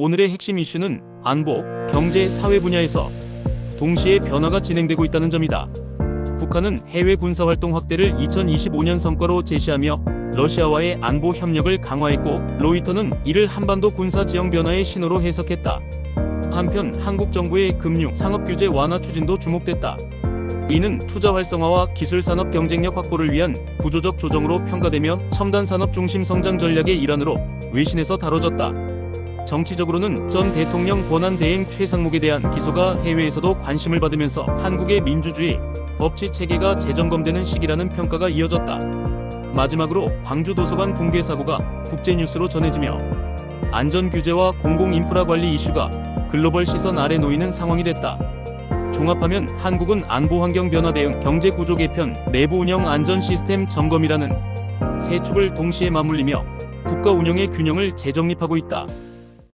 오늘의 핵심 이슈는 안보, 경제, 사회 분야에서 동시에 변화가 진행되고 있다는 점이다. 북한은 해외 군사 활동 확대를 2025년 성과로 제시하며 러시아와의 안보 협력을 강화했고 로이터는 이를 한반도 군사 지형 변화의 신호로 해석했다. 한편 한국 정부의 금융 상업 규제 완화 추진도 주목됐다. 이는 투자 활성화와 기술 산업 경쟁력 확보를 위한 구조적 조정으로 평가되며 첨단 산업 중심 성장 전략의 일환으로 외신에서 다뤄졌다. 정치적으로는 전 대통령 권한 대행 최상목에 대한 기소가 해외에서도 관심을 받으면서 한국의 민주주의 법치 체계가 재점검되는 시기라는 평가가 이어졌다. 마지막으로 광주 도서관 붕괴 사고가 국제 뉴스로 전해지며 안전 규제와 공공 인프라 관리 이슈가 글로벌 시선 아래 놓이는 상황이 됐다. 종합하면 한국은 안보 환경 변화 대응, 경제 구조 개편, 내부 운영 안전 시스템 점검이라는 세 축을 동시에 맞물리며 국가 운영의 균형을 재정립하고 있다.